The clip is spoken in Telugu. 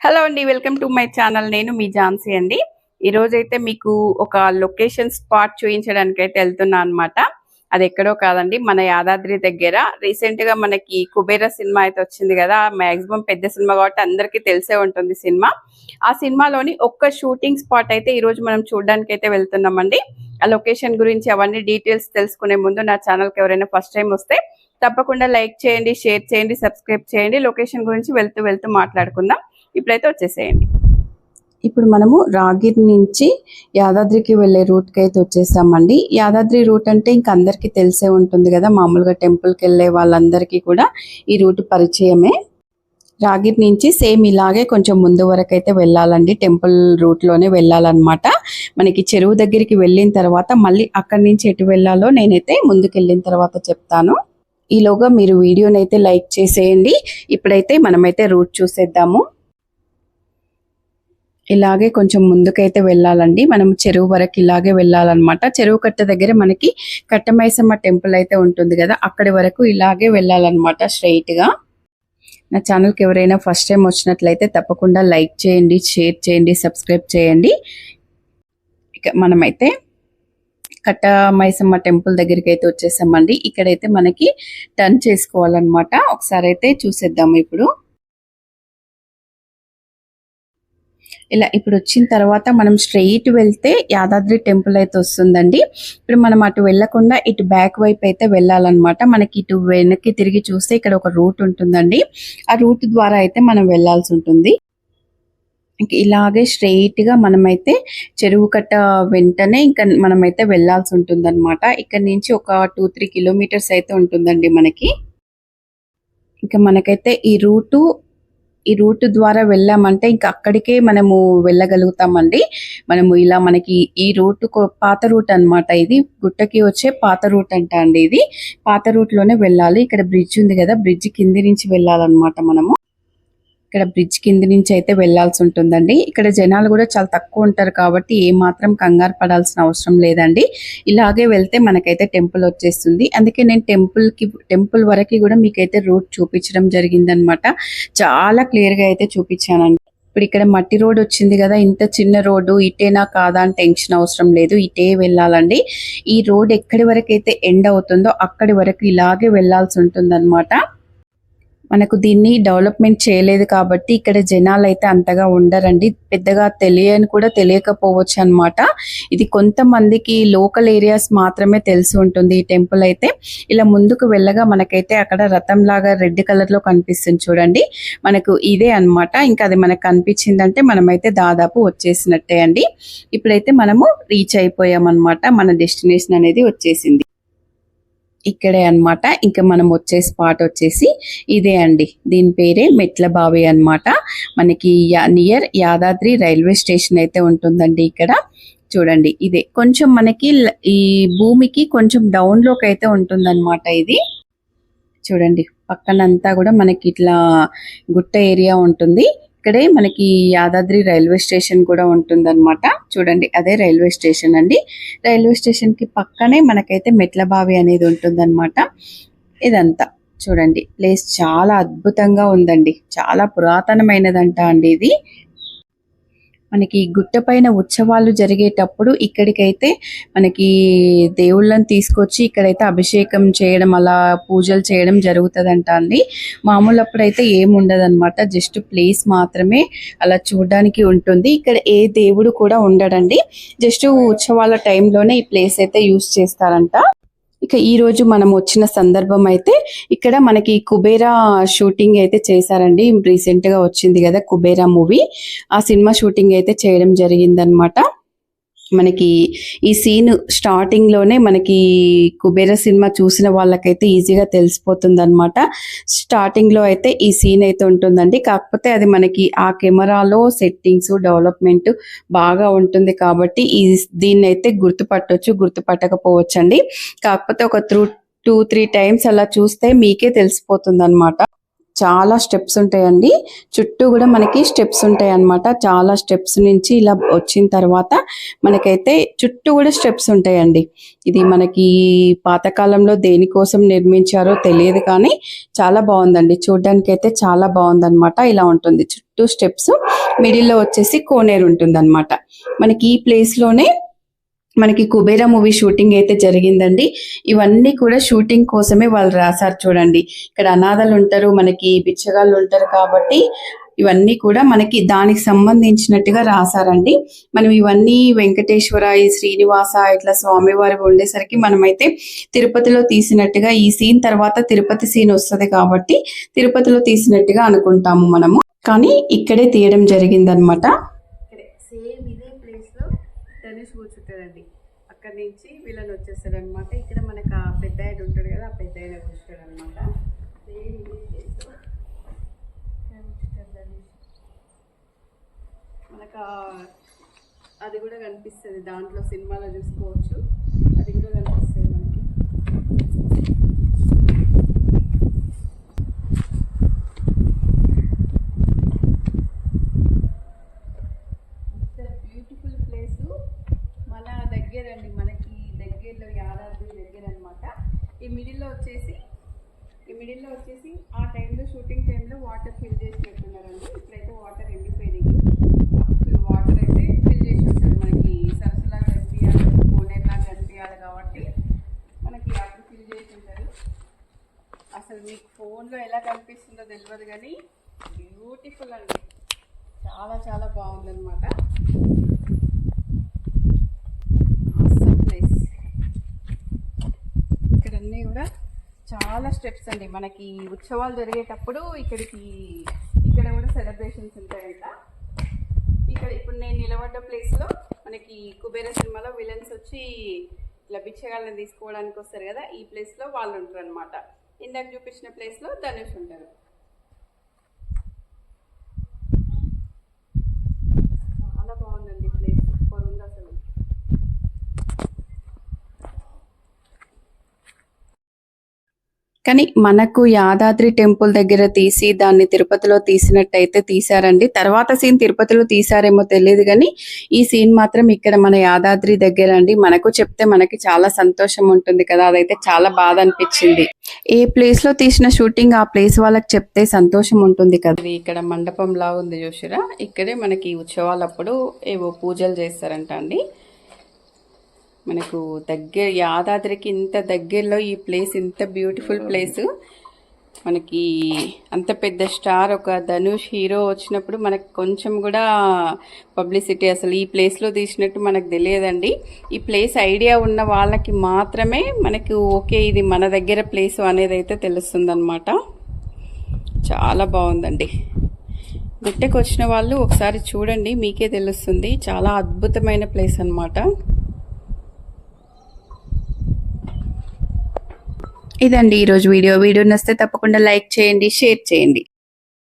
హలో అండి వెల్కమ్ టు మై ఛానల్ నేను మీ ఝాన్సీ అండి. ఈ మీకు ఒక లొకేషన్ స్పాట్ చూపించడానికి అయితే వెళ్తున్నా అనమాట అది ఎక్కడో కాదండి మన యాదాద్రి దగ్గర. రీసెంట్గా మనకి కుబేర సినిమా అయితే వచ్చింది కదా మాక్సిమం పెద్ద సినిమా కాబట్టి అందరికీ తెలిసే ఉంటుంది సినిమా. ఆ సినిమాలోని ఒక్క షూటింగ్ స్పాట్ అయితే ఈ రోజు మనం చూడడానికి అయితే వెళ్తున్నామండి. ఆ లొకేషన్ గురించి అవన్నీ డీటెయిల్స్ తెలుసుకునే ముందు నా ఛానల్కి ఎవరైనా ఫస్ట్ టైం వస్తే తప్పకుండా లైక్ చేయండి షేర్ చేయండి సబ్స్క్రైబ్ చేయండి. లొకేషన్ గురించి వెళ్తూ వెళ్తూ మాట్లాడుకుందాం. ఇప్పుడైతే వచ్చేసేయండి. ఇప్పుడు మనము రాగిర్ నుంచి యాదాద్రికి వెళ్ళే రూట్కి అయితే వచ్చేసామండి. యాదాద్రి రూట్ అంటే ఇంక అందరికీ తెలిసే ఉంటుంది కదా మామూలుగా టెంపుల్కి వెళ్ళే వాళ్ళందరికీ కూడా ఈ రూట్ పరిచయమే. రాగిర్ నుంచి సేమ్ ఇలాగే కొంచెం ముందు వరకు అయితే వెళ్ళాలండి టెంపుల్ రూట్లోనే వెళ్ళాలన్నమాట. మనకి చెరువు దగ్గరికి వెళ్ళిన తర్వాత మళ్ళీ అక్కడి నుంచి ఎటు వెళ్ళాలో నేనైతే ముందుకు వెళ్ళిన తర్వాత చెప్తాను. ఈలోగా మీరు వీడియోని అయితే లైక్ చేసేయండి. ఇప్పుడైతే మనమైతే రూట్ చూసేద్దాము. ఇలాగే కొంచెం ముందుకైతే వెళ్ళాలండి. మనం చెరువు వరకు ఇలాగే వెళ్ళాలన్నమాట. చెరువు కట్ట దగ్గర మనకి కట్టమైసమ్మ టెంపుల్ అయితే ఉంటుంది కదా అక్కడి వరకు ఇలాగే వెళ్ళాలన్నమాట స్ట్రైట్గా. నా ఛానల్కి ఎవరైనా ఫస్ట్ టైం వచ్చినట్లయితే తప్పకుండా లైక్ చేయండి షేర్ చేయండి సబ్స్క్రైబ్ చేయండి. ఇక మనమైతే కట్ట మైసమ్మ టెంపుల్ దగ్గరికి అయితే వచ్చేసామండి. ఇక్కడైతే మనకి టర్న్ చేసుకోవాలన్నమాట. ఒకసారి అయితే చూసేద్దాము ఇప్పుడు. ఇలా ఇప్పుడు వచ్చిన తర్వాత మనం స్ట్రెయిట్ వెళ్తే యాదాద్రి టెంపుల్ అయితే వస్తుందండి. ఇప్పుడు మనం అటు వెళ్ళకుండా ఇటు బ్యాక్ వైపు అయితే వెళ్ళాలన్నమాట. మనకి ఇటు వెనక్కి తిరిగి చూస్తే ఇక్కడ ఒక రూట్ ఉంటుందండి. ఆ రూట్ ద్వారా అయితే మనం వెళ్ళాల్సి ఉంటుంది. ఇలాగే స్ట్రెయిట్గా మనమైతే చెరువు కట్ట వెంటనే ఇంకా మనమైతే వెళ్ళాల్సి ఉంటుందన్నమాట. ఇక్కడ నుంచి ఒక టూ త్రీ కిలోమీటర్స్ అయితే ఉంటుందండి మనకి. ఇంకా మనకైతే ఈ రూటు ఈ రూట్ ద్వారా వెళ్ళామంటే ఇంకా అక్కడికే మనము వెళ్ళగలుగుతామండి. మనము ఇలా మనకి ఈ రూట్ పాత రూట్ అన్నమాట ఇది. గుట్టకి వచ్చే పాత రూట్ అంట అండి ఇది. పాత రూట్లోనే వెళ్ళాలి. ఇక్కడ బ్రిడ్జ్ ఉంది కదా బ్రిడ్జ్ కింది నుంచి వెళ్ళాలన్నమాట మనము. ఇక్కడ బ్రిడ్జ్ కింది నుంచి అయితే వెళ్ళాల్సి ఉంటుందండి. ఇక్కడ జనాలు కూడా చాలా తక్కువ ఉంటారు కాబట్టి ఏ మాత్రం కంగారు పడాల్సిన అవసరం లేదండి. ఇలాగే వెళ్తే మనకైతే టెంపుల్ వచ్చేస్తుంది. అందుకే నేను టెంపుల్కి టెంపుల్ వరకు కూడా మీకైతే రూట్ చూపించడం జరిగిందనమాట. చాలా క్లియర్గా అయితే చూపించానండి. ఇప్పుడు ఇక్కడ మట్టి రోడ్ వచ్చింది కదా ఇంత చిన్న రోడ్డు ఇటేనా కాదా అని టెన్షన్ అవసరం లేదు. ఇటే వెళ్ళాలండి. ఈ రోడ్ ఎక్కడి వరకు అయితే ఎండ్ అవుతుందో అక్కడి వరకు ఇలాగే వెళ్ళాల్సి ఉంటుంది మనకు దీన్ని డెవలప్మెంట్ చేయలేదు కాబట్టి ఇక్కడ జనాలు అయితే అంతగా ఉండరండి. పెద్దగా తెలియని కూడా తెలియకపోవచ్చు అన్నమాట. ఇది కొంతమందికి లోకల్ ఏరియాస్ మాత్రమే తెలిసి ఉంటుంది ఈ టెంపుల్ అయితే. ఇలా ముందుకు వెళ్ళగా మనకైతే అక్కడ రథం లాగా రెడ్ కలర్లో కనిపిస్తుంది చూడండి. మనకు ఇదే అన్నమాట. ఇంకా అది మనకు కనిపించిందంటే మనమైతే దాదాపు వచ్చేసినట్టే అండి. ఇప్పుడైతే మనము రీచ్ అయిపోయాం అన్నమాట మన డెస్టినేషన్ అనేది వచ్చేసింది. ఇక్కడే అన్నమాట. ఇంకా మనం వచ్చే స్పాట్ వచ్చేసి ఇదే అండి. దీని పేరే మెట్ల బావి అన్నమాట. మనకి నియర్ యాదాద్రి రైల్వే స్టేషన్ అయితే ఉంటుందండి ఇక్కడ. చూడండి ఇదే. కొంచెం మనకి ఈ భూమికి కొంచెం డౌన్లోకి అయితే ఉంటుందన్నమాట ఇది. చూడండి పక్కనంతా కూడా మనకి ఇట్లా గుట్ట ఏరియా ఉంటుంది. ఇక్కడే మనకి యాదాద్రి రైల్వే స్టేషన్ కూడా ఉంటుందన్నమాట. చూడండి అదే రైల్వే స్టేషన్ అండి. రైల్వే స్టేషన్కి పక్కనే మనకైతే మెట్ల బావి అనేది ఉంటుందన్నమాట. ఇదంతా చూడండి ప్లేస్ చాలా అద్భుతంగా ఉందండి. చాలా పురాతనమైనదంట అండి ఇది. మనకి గుట్ట పైన ఉత్సవాలు జరిగేటప్పుడు ఇక్కడికైతే మనకి దేవుళ్ళని తీసుకొచ్చి ఇక్కడైతే అభిషేకం చేయడం అలా పూజలు చేయడం జరుగుతుందంట అండి. మామూలు అప్పుడైతే ఏముండదన్నమాట. జస్ట్ ప్లేస్ మాత్రమే అలా చూడడానికి ఉంటుంది. ఇక్కడ ఏ దేవుడు కూడా ఉండడండి. జస్ట్ ఉత్సవాల టైంలోనే ఈ ప్లేస్ అయితే యూస్ చేస్తారంట. ఇక ఈ రోజు మనం వచ్చిన సందర్భం అయితే ఇక్కడ మనకి కుబేరా షూటింగ్ అయితే చేశారండి. రీసెంట్గా వచ్చింది కదా కుబేరా మూవీ ఆ సినిమా షూటింగ్ అయితే చేయడం జరిగిందనమాట మనకి ఈ సీన్ స్టార్టింగ్లోనే మనకి కుబేర సినిమా చూసిన వాళ్ళకైతే ఈజీగా తెలిసిపోతుంది అనమాట స్టార్టింగ్లో అయితే ఈ సీన్ అయితే ఉంటుందండి. కాకపోతే అది మనకి ఆ కెమెరాలో సెట్టింగ్స్ డెవలప్మెంట్ బాగా ఉంటుంది కాబట్టి ఈ దీన్ని అయితే గుర్తుపట్టవచ్చు గుర్తుపట్టకపోవచ్చు అండి కాకపోతే ఒక త్రూ టూ త్రీ టైమ్స్ అలా చూస్తే మీకే తెలిసిపోతుంది అనమాట చాలా స్టెప్స్ ఉంటాయండి. చుట్టూ కూడా మనకి స్టెప్స్ ఉంటాయి అన్నమాట చాలా స్టెప్స్ నుంచి ఇలా వచ్చిన తర్వాత మనకైతే చుట్టూ కూడా స్టెప్స్ ఉంటాయండి. ఇది మనకి పాతకాలంలో దేనికోసం నిర్మించారో తెలియదు కానీ చాలా బాగుందండి. చూడడానికి అయితే చాలా బాగుందన్నమాట. ఇలా ఉంటుంది. చుట్టూ స్టెప్స్. మిడిల్లో వచ్చేసి కోనేరు ఉంటుంది మనకి ఈ ప్లేస్లోనే మనకి కుబేరా మూవీ షూటింగ్ అయితే జరిగిందండి. ఇవన్నీ కూడా షూటింగ్ కోసమే వాళ్ళు రాశారు చూడండి. ఇక్కడ అనాథలు ఉంటారు మనకి బిచ్చగాళ్ళు ఉంటారు కాబట్టి ఇవన్నీ కూడా మనకి దానికి సంబంధించినట్టుగా రాశారండి. మనం ఇవన్నీ వెంకటేశ్వర ఈ శ్రీనివాస ఇట్లా స్వామివారి ఉండేసరికి మనమైతే తిరుపతిలో తీసినట్టుగా ఈ సీన్ తర్వాత తిరుపతి సీన్ వస్తది కాబట్టి తిరుపతిలో తీసినట్టుగా అనుకుంటాము మనము. కానీ ఇక్కడే తీయడం జరిగిందనమాట సేమ్ ఇదే ప్లేస్లో ధనుష్ కూర్చుంటాడండి అక్కడి నుంచి వీళ్ళని వచ్చేస్తారు అనమాట ఇక్కడ మనకు ఆ పెద్ద ఆయన ఉంటాడు కదా ఆ పెద్ద ఆయన కూర్చుంటాడు అనమాట మనకు అది కూడా కనిపిస్తుంది. దాంట్లో సినిమాలో చూసుకోవచ్చు. అది కూడా కనిపిస్తుంది మనకి ఇంత బ్యూటిఫుల్ ప్లేస్ మన దగ్గర అండి మనకి దగ్గరలో యాదాద్రి దగ్గర అనమాట ఈ మిడిల్లో వచ్చేసి ఈ మిడిల్లో వచ్చేసి ఆ టైంలో షూటింగ్ టైంలో వాటర్ ఫిల్ చేసి పెట్టున్నారండి ఇప్పుడైతే వాటర్ ఎండిపోయినాయి. వాటర్ అయితే ఫిల్ చేసి ఉంటుంది మనకి సరస్సులా కనిపించాలి కోనేలా కనిపించాలి కాబట్టి మనకి వాటర్ ఫిల్ చేసి ఉంటారు. అసలు మీకు ఫోన్లో ఎలా కనిపిస్తుందో తెలియదు కానీ బ్యూటిఫుల్ అండి. చాలా చాలా బాగుందన్నమాట. అసలు ప్లేస్ ఇక్కడ అన్నీ కూడా చాలా స్టెప్స్ అండి. మనకి ఉత్సవాలు జరిగేటప్పుడు ఇక్కడికి ఇక్కడ కూడా సెలబ్రేషన్స్ ఉంటాయంట. ఇక్కడ ఇప్పుడు నేను నిలబడ్డ ప్లేస్లో మనకి కుబేర సినిమాలో విలన్స్ వచ్చి ఇట్లా భిక్షగాళ్ళని తీసుకోవడానికి వస్తారు కదా ఈ ప్లేస్లో వాళ్ళు ఉంటారు అనమాట ఇందాక చూపించిన ప్లేస్లో ధనుష్ ఉంటారు. చాలా బాగుందండి ప్లేస్ సూపర్ ఉంది అసలు కానీ మనకు యాదాద్రి టెంపుల్ దగ్గర తీసి దాన్ని తిరుపతిలో తీసినట్టయితే తీశారండి. తర్వాత సీన్ తిరుపతిలో తీశారేమో తెలియదు కానీ ఈ సీన్ మాత్రం ఇక్కడ మన యాదాద్రి దగ్గర అండి. మనకు చెప్తే మనకి చాలా సంతోషం ఉంటుంది కదా. అదైతే చాలా బాధ అనిపించింది. ఏ ప్లేస్లో తీసిన షూటింగ్ ఆ ప్లేస్ వాళ్ళకి చెప్తే సంతోషం ఉంటుంది కదా. ఇక్కడ మండపంలా ఉంది చూసిరా. ఇక్కడే మనకి ఉత్సవాలప్పుడు ఏవో పూజలు చేస్తారంట అండి. మనకు దగ్గర యాదాద్రికి ఇంత దగ్గరలో ఈ ప్లేస్ ఇంత బ్యూటిఫుల్ ప్లేస్ మనకి అంత పెద్ద స్టార్ ఒక ధనుష్ హీరో వచ్చినప్పుడు మనకు కొంచెం కూడా పబ్లిసిటీ అసలు ఈ ప్లేస్లో తీసినట్టు మనకు తెలియదండి. ఈ ప్లేస్ ఐడియా ఉన్న వాళ్ళకి మాత్రమే మనకు ఓకే ఇది మన దగ్గర ప్లేస్ అనేది అయితే తెలుస్తుందన్నమాట. చాలా బాగుందండి. గుట్టకు వచ్చిన వాళ్ళు ఒకసారి చూడండి మీకే తెలుస్తుంది. చాలా అద్భుతమైన ప్లేస్ అనమాట ఇదండి ఈరోజు వీడియో. వీడియో నచ్చితే తప్పకుండా లైక్ చేయండి షేర్ చేయండి.